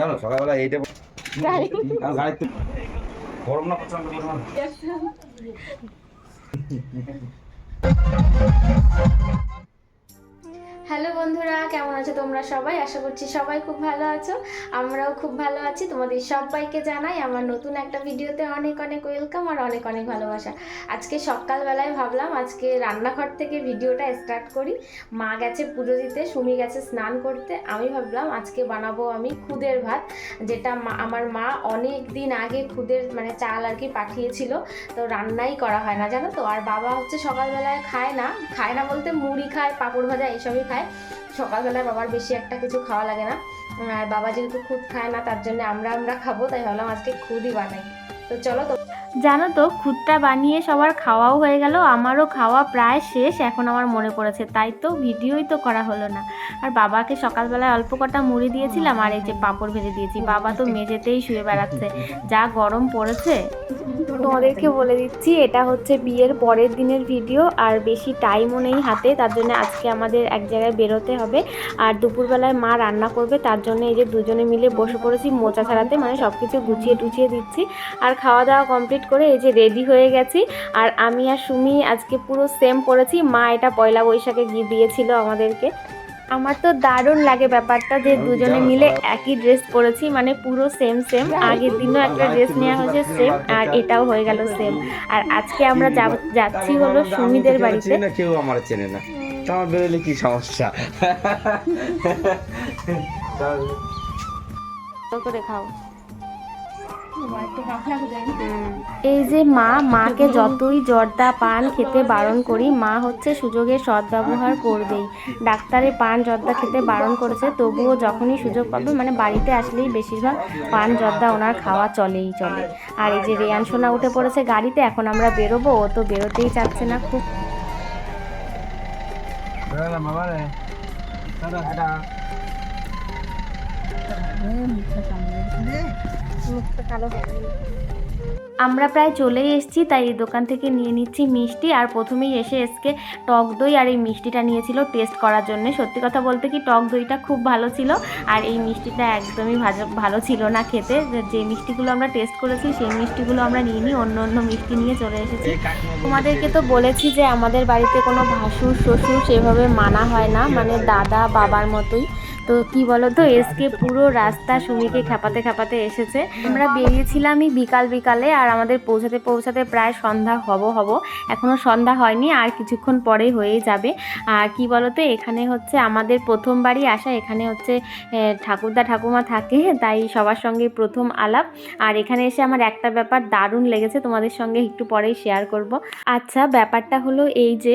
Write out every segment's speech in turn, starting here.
জানো সকালবেলা এইটা গরম না প্রচণ্ড পরিমাণ হ্যালো বন্ধুরা, কেমন আছো তোমরা সবাই? আশা করছি সবাই খুব ভালো আছো। আমরাও খুব ভালো আছি। তোমাদের সবাইকে জানাই আমার নতুন একটা ভিডিওতে অনেক অনেক ওয়েলকাম আর অনেক অনেক ভালোবাসা। আজকে সকালবেলায় ভাবলাম আজকে রান্নাঘর থেকে ভিডিওটা স্টার্ট করি। মা গেছে পুজো দিতে, সুমি গেছে স্নান করতে। আমি ভাবলাম আজকে বানাবো আমি খুদের ভাত, যেটা আমার মা অনেক দিন আগে খুদের মানে চাল আর কি পাঠিয়েছিল। তো রান্নাই করা হয় না, জানো তো? আর বাবা হচ্ছে সকালবেলায় খায় না। খায় না বলতে মুড়ি খায়, পাঁপড় ভাজা, এইসবই খায়। সকালবেলায় বাবার বেশি একটা কিছু খাওয়া লাগে না। আর বাবা যেহেতু খুদ খায় না, তার জন্য আমরা আমরা খাব, তাই ভাবলাম আজকে খুদই বানাই। তো চলো তো। জানো তো, খুদটা বানিয়ে সবার খাওয়াও হয়ে গেল, আমারও খাওয়া প্রায় শেষ, এখন আমার মনে পড়েছে, তাই তো ভিডিওই তো করা হলো না। আর বাবাকে সকালবেলায় অল্প কটা মুড়ি দিয়েছিলাম আর এই যে পাঁপড় ভেজে দিয়েছি। বাবা তো মেঝেতেই শুয়ে বেড়াচ্ছে। যা গরম পড়েছে। তোমাদেরকে বলে দিচ্ছি, এটা হচ্ছে বিয়ের পরের দিনের ভিডিও আর বেশি টাইমও নেই হাতে, তার জন্য আজকে আমাদের এক জায়গায় বেরোতে হবে। আর দুপুরবেলায় মা রান্না করবে, তার জন্য এই যে দুজনে মিলে বসে পড়েছি মোচা ছাড়াতে মানে সব কিছু গুছিয়ে টুছিয়ে দিচ্ছি। আর খাওয়া দাওয়া কমপ্লিট করে এই যে রেডি হয়ে গেছি। আর আমি আর সুমি আজকে পুরো সেম পড়েছি। মা এটা পয়লা বৈশাখে গিয়ে দিয়েছিল আমাদেরকে। আমার তো দারুণ লাগে ব্যাপারটা যে দুজনে মিলে একই ড্রেস পরেছি মানে পুরো সেম সেম আগের দিনও একটা ড্রেস নেওয়া হয়েছে সেম আর এটাও হয়ে গেল সেম আর আজকে আমরা যাচ্ছি হলো সুমিদের বাড়িতে। না কেউ আমার চেনে না। তোমার বেরোলে কি সমস্যা? করে খাও এই যে মা মাকে যতই জর্দা পান খেতে বারণ করি মা হচ্ছে সুযোগের সদ্ব্যবহার করবেই। ডাক্তারে পান জর্দা খেতে বারণ করেছে তবুও যখনই সুযোগ পাবে মানে বাড়িতে আসলেই বেশিরভাগ পান জর্দা ওনার খাওয়া চলেই চলে। আর এই যে রেয়ান সোনা উঠে পড়েছে গাড়িতে এখন আমরা বেরোবো ও তো বেরোতেই চাচ্ছে না খুব। আমরা প্রায় চলেই এসেছি, তাই এই দোকান থেকে নিয়ে নিচ্ছি মিষ্টি। আর প্রথমেই এসে এসকে টক দই আর এই মিষ্টিটা নিয়েছিল টেস্ট করার জন্য। সত্যি কথা বলতে কি, টক দইটা খুব ভালো ছিল। আর এই মিষ্টিটা একদমই ভালো ছিল না খেতে। যে মিষ্টিগুলো আমরা টেস্ট করেছি, সেই মিষ্টিগুলো আমরা নিয়ে নিই অন্য অন্য মিষ্টি নিয়ে চলে এসেছি। তোমাদেরকে তো বলেছি যে, আমাদের বাড়িতে কোনো ভাসুর, শ্বশুর সেভাবে মানা হয় না। মানে দাদা, বাবার মতোই। তো কি বলো তো এসকে পুরো রাস্তা সুমিকে খেপাতে খেপাতে এসেছে। আমরা বেরিয়েছিলামই বিকাল বিকালে আর আমাদের পৌঁছাতে পৌঁছাতে প্রায় সন্ধ্যা হব হব। এখনও সন্ধ্যা হয়নি, আর কিছুক্ষণ পরেই হয়েই যাবে। আর কি বলো তো এখানে হচ্ছে আমাদের প্রথমবারই আসা, এখানে হচ্ছে ঠাকুরদা ঠাকুমা থাকে, তাই সবার সঙ্গে প্রথম আলাপ। আর এখানে এসে আমার একটা ব্যাপার দারুণ লেগেছে, তোমাদের সঙ্গে একটু পরেই শেয়ার করব। আচ্ছা ব্যাপারটা হলো এই যে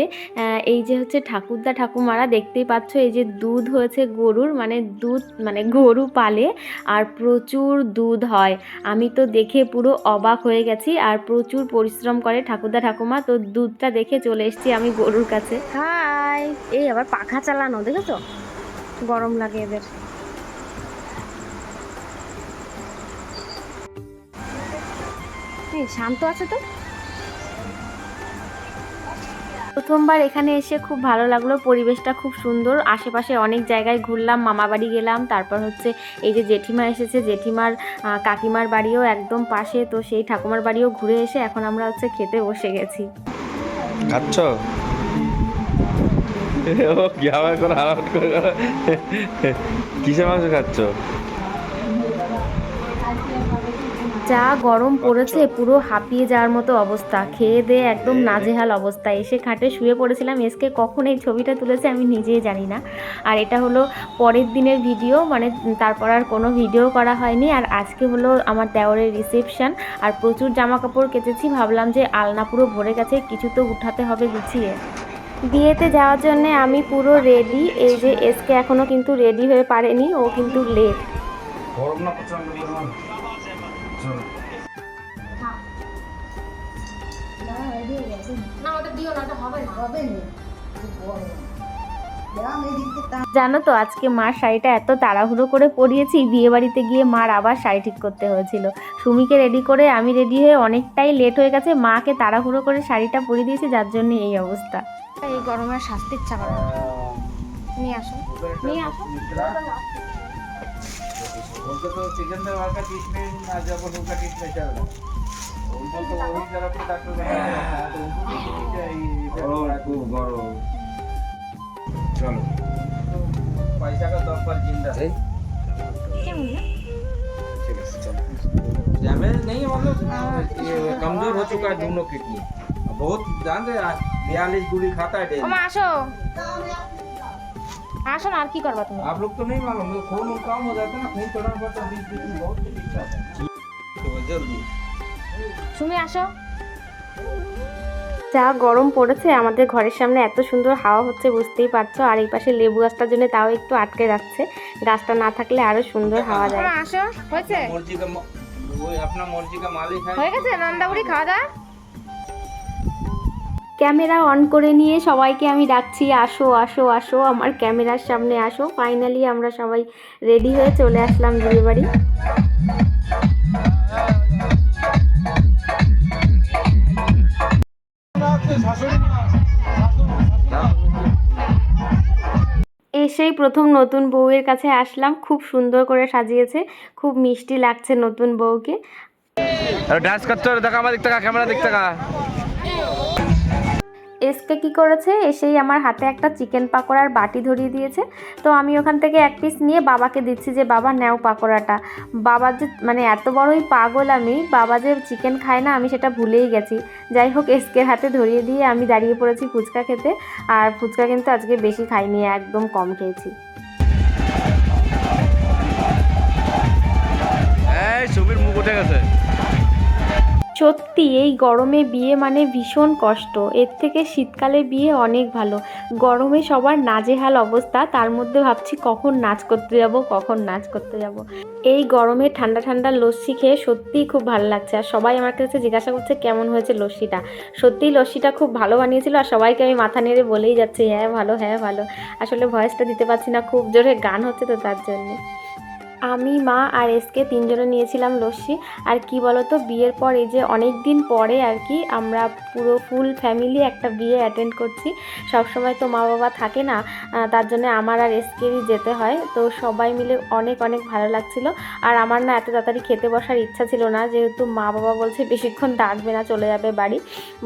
এই যে হচ্ছে ঠাকুরদা ঠাকুমারা, দেখতেই পাচ্ছ এই যে দুধ হয়েছে গরুর মানে দুধ মানে গরু পালে আর প্রচুর দুধ হয়। আমি তো দেখে পুরো অবাক হয়ে গেছি আর প্রচুর পরিশ্রম করে ঠাকুরদা ঠাকুমা তো দুধটা দেখে চলে এসেছি আমি গরুর কাছে। হাই, এই আবার পাখা চালানো, দেখেছ? গরম লাগে এদের। শান্ত আছে তো? প্রথমবার এখানে এসে খুব ভালো লাগল, পরিবেশটা খুব সুন্দর। আশেপাশে অনেক জায়গায় ঘুরলাম, মামা বাড়ি গেলাম, তারপর হচ্ছে এই যে জেঠিমা এসেছে, জেঠিমার কাকিমার বাড়িও একদম পাশে, তো সেই ঠাকুমার বাড়িও ঘুরে এসে এখন আমরা হচ্ছে খেতে বসে গেছি। খাচ্ছ? কিসের মাংস খাচ্ছ? যা গরম পড়েছে পুরো হাঁপিয়ে যাওয়ার মতো অবস্থা। খেয়ে দিয়ে একদম নাজেহাল অবস্থা। এসে খাটে শুয়ে পড়েছিলাম এসকে কখন এই ছবিটা তুলেছে আমি নিজেই জানি না। আর এটা হলো পরের দিনের ভিডিও মানে তারপর আর কোনো ভিডিও করা হয়নি। আর আজকে হলো আমার দেওরের রিসেপশন আর প্রচুর জামা কাপড় কেচেছি। ভাবলাম যে আলনা পুরো ভরে গেছে কিছু তো উঠাতে হবে গুছিয়ে। বিয়েতে যাওয়ার জন্য আমি পুরো রেডি। এই যে এসকে এখনও কিন্তু রেডি হয়ে পারেনি ও কিন্তু লেট। গরম না না ওটা দিও না ওটা হবে না হবে না জানো তো আজকে মার শাড়িটা এত তাড়াহুড়ো করে পরিয়েছি বিয়ে বাড়িতে গিয়ে মার আবার শাড়ি ঠিক করতে হয়েছিল সুমিকে রেডি করে আমি রেডি হয়ে অনেকটাই লেট হয়ে গেছে মাকে তাড়াহুড়ো করে শাড়িটা পরিয়ে দিয়েছি যার জন্য এই অবস্থা এই গরমে শাস্তি ইচ্ছা করে না নিয়ে আসো নিয়ে আসো उनको तो सिकंदराबाद का ट्रीटमेंट जबलपुर का ट्रीटमेंट चल रहा है চলো तो पैसा का दम पर जिंदा है ঠিক আছে চলো डैमेज नहीं है मतलब ये कमजोर हो चुका है दोनों किडनी बहुत जान रहे बयालीस गोली खाता है ও डेली মা আসো আসো না আর কি করবা তুমি आप लोग तो नहीं मालूम ये खून वून कम हो जाता है ना खून चढ़ाना पड़ता है बीच बीच में बहुत दिक्कत है तो जल्दी সুমি আসো। যা গরম পড়েছে আমাদের ঘরের সামনে এত সুন্দর হাওয়া হচ্ছে বুঝতেই পারছ। আর এই পাশে লেবু গাছটার জন্য তাও একটু আটকে যাচ্ছে গাছটা না থাকলে আরও সুন্দর হাওয়া যায় আসো হয়েছে? হয়ে। গেছে নন্দাবুড়ি খাওয়া দাওয়া? ক্যামেরা অন করে নিয়ে সবাইকে আমি ডাকছি আসো আসো আসো আমার ক্যামেরার সামনে আসো। ফাইনালি আমরা সবাই রেডি হয়ে চলে আসলাম বিয়ে বাড়ি এসেই প্রথম নতুন বউয়ের কাছে আসলাম। খুব সুন্দর করে সাজিয়েছে। খুব মিষ্টি লাগছে নতুন বউকে। ডান্স করতে দেখা আমার টাকা ক্যামেরা দিক এসকে কি করেছে? এসেই আমার হাতে একটা চিকেন পাকোড়ার বাটি ধরিয়ে দিয়েছে। তো আমি ওখান থেকে এক পিস নিয়ে বাবাকে দিচ্ছি যে, বাবা, নেও পাকোড়াটা। বাবা যে মানে এত বড়ই পাগল আমি, বাবা যে চিকেন খায় না, আমি সেটা ভুলেই গেছি। যাই হোক এসকের হাতে ধরিয়ে দিয়ে আমি দাঁড়িয়ে পড়েছি ফুচকা খেতে। আর ফুচকা কিন্তু আজকে বেশি খাইনি, একদম কম খেয়েছি। মুখ উঠে গেছে। সত্যি, এই গরমে বিয়ে মানে ভীষণ কষ্ট। এর থেকে শীতকালে বিয়ে অনেক ভালো। গরমে সবার নাজেহাল অবস্থা, তার মধ্যে ভাবছি কখন নাচ করতে যাব, কখন নাচ করতে যাব। এই গরমে ঠান্ডা ঠান্ডা লস্যি খেয়ে সত্যিই খুব ভালো লাগছে। আর সবাই আমার কাছে জিজ্ঞাসা করছে কেমন হয়েছে লস্যিটা। সত্যিই লস্যিটা খুব ভালো বানিয়েছিল আর সবাইকে আমি মাথা নেড়ে বলেই যাচ্ছি হ্যাঁ ভালো হ্যাঁ ভালো। আসলে ভয়েসটা দিতে পারছি না, খুব জোরে গান হচ্ছে তো তার জন্য। আমি, মা আর এসকে তিনজনে নিয়েছিলাম লস্যি। আর কি বলতো, বিয়ের পর এই যে অনেক দিন পরে আর কি আমরা পুরো ফুল ফ্যামিলি একটা বিয়ে অ্যাটেন্ড করছি। সব সময় তো মা বাবা থাকে না তার জন্য আমার আর এসকেরই যেতে হয়। তো সবাই মিলে অনেক অনেক ভালো লাগছিল। আর আমার না এত তাড়াতাড়ি খেতে বসার ইচ্ছা ছিল না, যেহেতু মা বাবা বলছে বেশিক্ষণ ডাকবে না, চলে যাবে বাড়ি।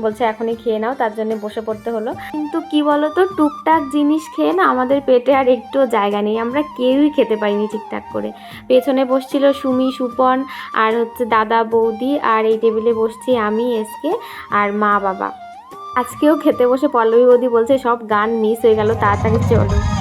বলছে এখনই খেয়ে নাও, তার জন্য বসে পড়তে হলো। কিন্তু কি বলতো, টুকটাক জিনিস খেয়ে না আমাদের পেটে আর একটুও জায়গা নেই। আমরা কেউই খেতে পারিনি ঠিকঠাক করে। পেছনে বসছিল সুমি সুপন আর হচ্ছে দাদা, বৌদি আর এই টেবিলে বসছি আমি, এসকে আর মা, বাবা। আজকেও খেতে বসে পল্লবী বৌদি বলছে, সব গান মিস হয়ে গেল, তাড়াতাড়ি চলো।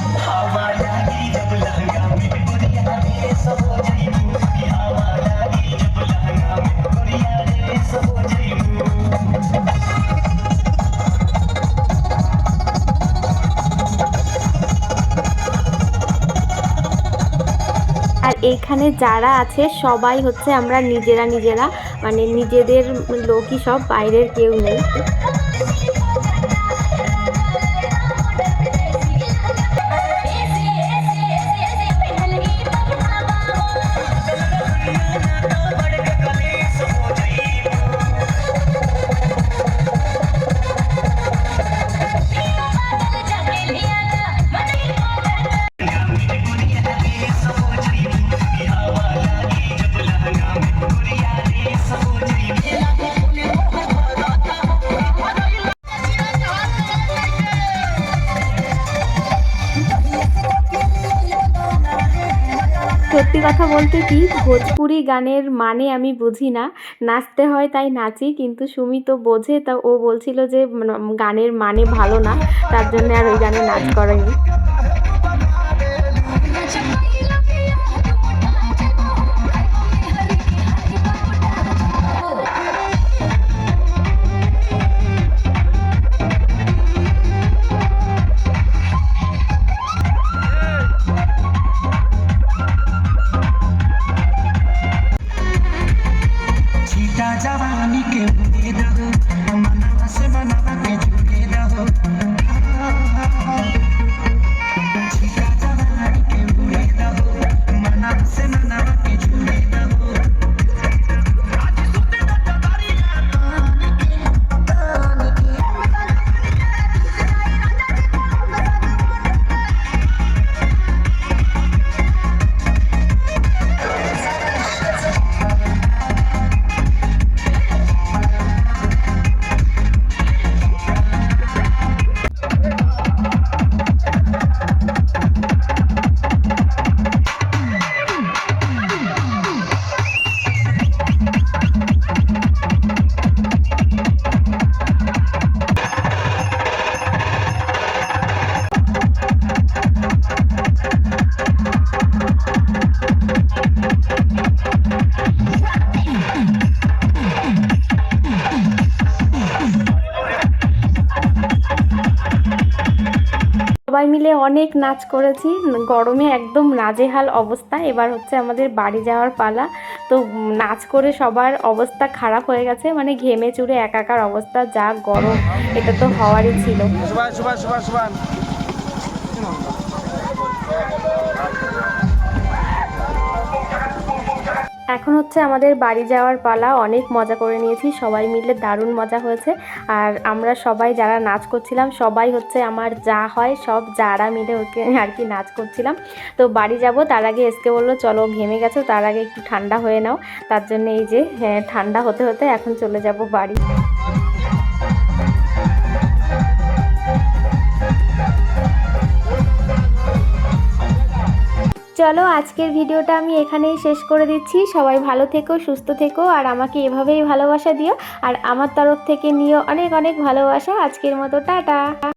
আর এইখানে যারা আছে, সবাই হচ্ছে আমরা নিজেরা নিজেরা মানে নিজেদের লোকই সব, বাইরের কেউ নেই। কথা বলতে কি? ভোজপুরি গানের মানে আমি বুঝি না। নাচতে হয় তাই নাচি, কিন্তু সুমি তো বোঝে, তা ও বলছিল যে মানে গানের মানে ভালো না, তার জন্য আর ওই গানে নাচ করেনি। মিলে অনেক নাচ করেছি। গরমে একদম নাজেহাল অবস্থা। এবার হচ্ছে আমাদের বাড়ি যাওয়ার পালা। তো নাচ করে সবার অবস্থা খারাপ হয়ে গেছে। মানে ঘেমে চুরে একাকার অবস্থা, যা গরম। এটা তো হওয়ারই ছিল। এখন হচ্ছে আমাদের বাড়ি যাওয়ার পালা অনেক মজা করে নিয়েছি সবাই মিলে দারুণ মজা হয়েছে। আর আমরা সবাই যারা নাচ করছিলাম সবাই হচ্ছে আমার যা হয় সব যারা মিলে ওকে আর কি নাচ করছিলাম। তো বাড়ি যাব তার আগে এসকে বলল চলো ঘেমে গেছো তার আগে একটু ঠান্ডা হয়ে নাও। তার জন্য এই যে হ্যাঁ, ঠান্ডা হতে হতে এখন চলে যাব বাড়ি। চলো, আজকের ভিডিওটা আমি এখানেই শেষ করে দিচ্ছি। সবাই ভালো থেকো, সুস্থ থেকো, আর আমাকে এভাবেই ভালোবাসা দিও। আর আমার তরফ থেকে নিও অনেক অনেক ভালোবাসা। আজকের মতো, টাটা!